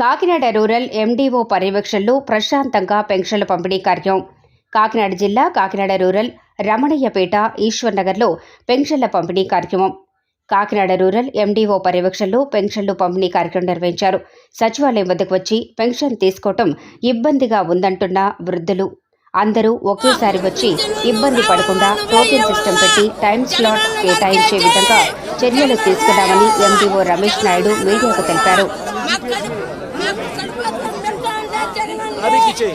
Kakinada rural MDO పర్యవేక్షణలో ప్రశాంతంగా పెన్షన్ల పంపిణీ కార్యం. కాకినాడ జిల్లా కాకినాడ రూరల్ రమణయ్యపేట ఈశ్వర్ నగర్లో పెన్షన్ల పంపిణీ కార్యక్రమం. కాకినాడ రూరల్ ఎండీఓ పర్యవేక్షణలో పెన్షన్లు పంపిణీ కార్యక్రమం నిర్వహించారు. సచివాలయం వద్దకు వచ్చి పెన్షన్ తీసుకోవటం ఇబ్బందిగా ఉందంటున్న వృద్ధులు. అందరూ ఒకేసారి వచ్చి ఇబ్బంది పడకుండా టోకెన్ సిస్టమ్ పెట్టి టైం స్లాట్ కేటాయించే విధంగా చర్యలు తీసుకున్నామని ఎండీఓ రమేష్ నాయుడు మీడియాకు తెలిపారు. అవి కిచే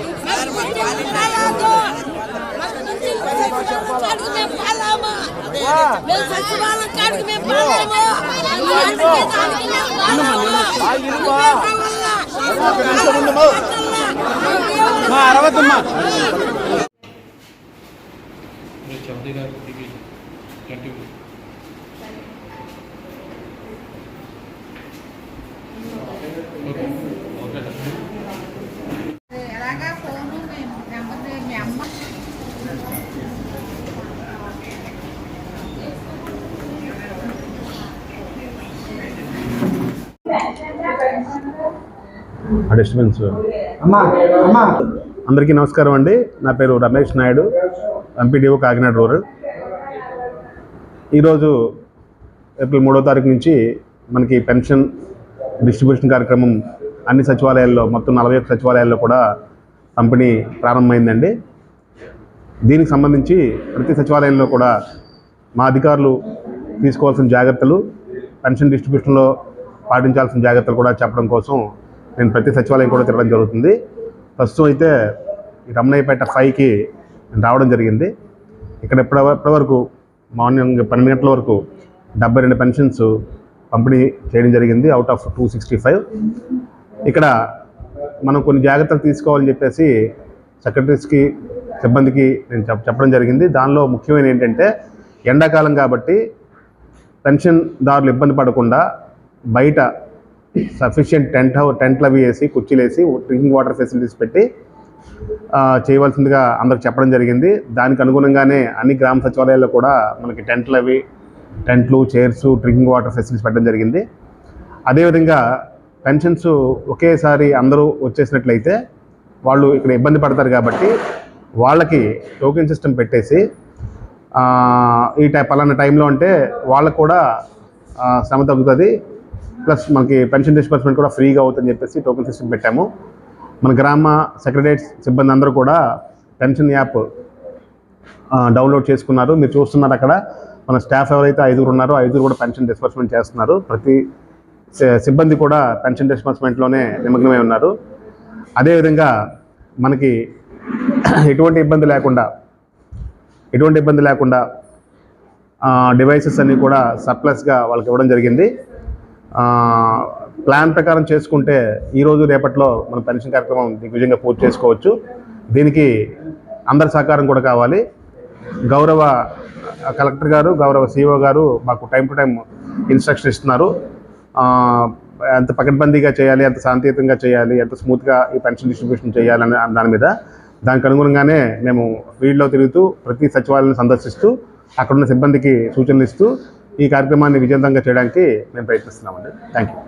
అరవద్దమ్మా చౌదరి గారు కంటిన్యూ ఆ డిస్టర్బెన్స్ అందరికీ నమస్కారం అండి. నా పేరు రమేష్ నాయుడు ఎంపీడీఓ కాకినాడ రూరల్. ఈరోజు ఏప్రిల్ మూడో తారీఖు నుంచి మనకి పెన్షన్ డిస్ట్రిబ్యూషన్ కార్యక్రమం అన్ని సచివాలయాల్లో మొత్తం నలభై ఒక్క సచివాలయాల్లో కూడా పంపిణీ ప్రారంభమైందండి. దీనికి సంబంధించి ప్రతి సచివాలయంలో కూడా మా అధికారులు తీసుకోవాల్సిన జాగ్రత్తలు పెన్షన్ డిస్ట్రిబ్యూషన్లో పాటించాల్సిన జాగ్రత్తలు కూడా చెప్పడం కోసం నేను ప్రతి సచివాలయం కూడా తిరగడం జరుగుతుంది. ప్రస్తుతం అయితే రమణయ్యపేట ఫైవ్కి నేను రావడం జరిగింది. ఇక్కడ ఇప్పటి ఇప్పటివరకు మార్నింగ్ పన్నెండు గంటల వరకు డెబ్బై రెండు పెన్షన్స్ పంపిణీ చేయడం జరిగింది. Out of two sixty five. ఇక్కడ మనం కొన్ని జాగ్రత్తలు తీసుకోవాలని చెప్పేసి సెక్రటరీస్కి సిబ్బందికి నేను చెప్పడం జరిగింది. దానిలో ముఖ్యమైన ఏంటంటే ఎండాకాలం కాబట్టి పెన్షన్దారులు ఇబ్బంది పడకుండా బయట సఫిషియంట్ టెంట్ హౌ టెంట్లు అవి వేసి కుర్చీలు వేసి డ్రింకింగ్ వాటర్ ఫెసిలిటీస్ పెట్టి చేయవలసిందిగా అందరికి చెప్పడం జరిగింది. దానికి అనుగుణంగానే అన్ని గ్రామ సచివాలయాల్లో కూడా మనకి టెంట్లు అవి టెంట్లు చైర్స్ డ్రింకింగ్ వాటర్ ఫెసిలిటీస్ పెట్టడం జరిగింది. అదేవిధంగా పెన్షన్స్ ఒకేసారి అందరూ వచ్చేసినట్లయితే వాళ్ళు ఇక్కడ ఇబ్బంది పడతారు కాబట్టి వాళ్ళకి టోకెన్ సిస్టమ్ పెట్టేసి ఈ టై పలానా టైంలో అంటే వాళ్ళకు కూడా శ్రమ తగ్గుతుంది. ప్లస్ మనకి పెన్షన్ డిస్బర్స్మెంట్ కూడా ఫ్రీగా అవుతుందని చెప్పేసి టోకెన్ సిస్టమ్ పెట్టాము. మన గ్రామ సెక్రటరియట్ సిబ్బంది అందరూ కూడా పెన్షన్ యాప్ డౌన్లోడ్ చేసుకున్నారు. మీరు చూస్తున్నారు అక్కడ. మన స్టాఫ్ ఎవరైతే ఐదుగురు ఉన్నారో ఐదుగురు కూడా పెన్షన్ డిస్బర్స్మెంట్ చేస్తున్నారు. ప్రతి సిబ్బంది కూడా పెన్షన్ డిస్బర్స్మెంట్లోనే నిమగ్నమై ఉన్నారు. అదేవిధంగా మనకి ఎటువంటి ఇబ్బంది లేకుండా ఎటువంటి ఇబ్బంది లేకుండా డివైసెస్ అన్నీ కూడా సర్ప్లస్గా వాళ్ళకి ఇవ్వడం జరిగింది. ప్లాన్ ప్రకారం చేసుకుంటే ఈరోజు రేపట్లో మన పెన్షన్ కార్యక్రమం దిగ్విజయంగా పూర్తి చేసుకోవచ్చు. దీనికి అందరి సహకారం కూడా కావాలి. గౌరవ కలెక్టర్ గారు గౌరవ సిఇఓ గారు మాకు టైం టు టైం ఇన్స్ట్రక్షన్ ఇస్తున్నారు. ఎంత పకడ్బందీగా చేయాలి ఎంత శాంతియుతంగా చేయాలి ఎంత స్మూత్గా ఈ పెన్షన్ డిస్ట్రిబ్యూషన్ చేయాలని దాని మీద దానికి అనుగుణంగానే మేము ఫీల్డ్లో తిరుగుతూ ప్రతి సచివాలయాన్ని సందర్శిస్తూ అక్కడున్న సిబ్బందికి సూచనలు ఇస్తూ ఈ కార్యక్రమాన్ని విజయవంతంగా చేయడానికి మేము ప్రయత్నిస్తున్నామండి. Thank you